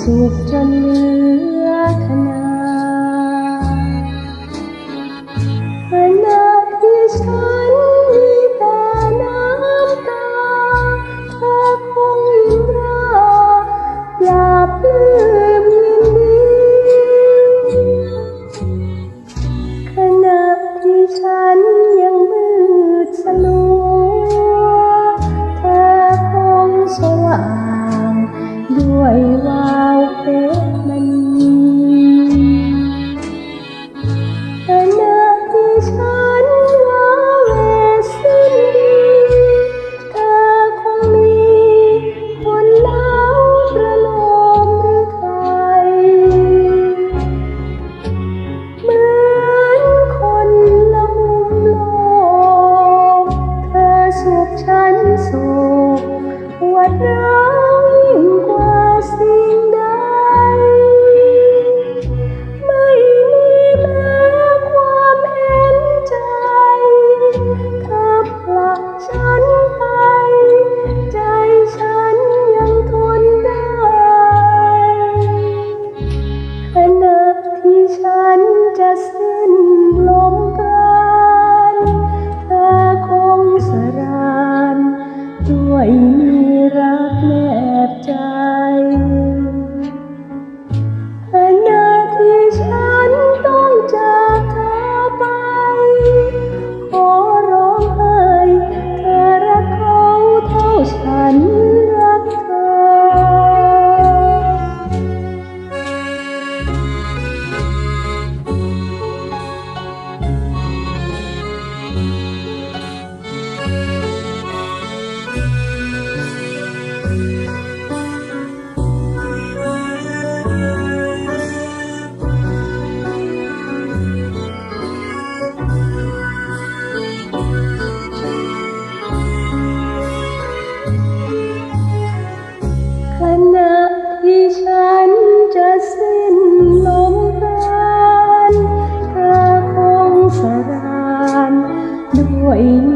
สุขจนเหลือขนาขณะที่ฉันมีแต่น้ำตาเธอคงยิ้มราอย่าปลื้มยินดีขณะที่ฉันยังมืดสลัวเธอคงสว่าง ฉันจะสิ้นลมปราณเธอคงสรานด้วย aí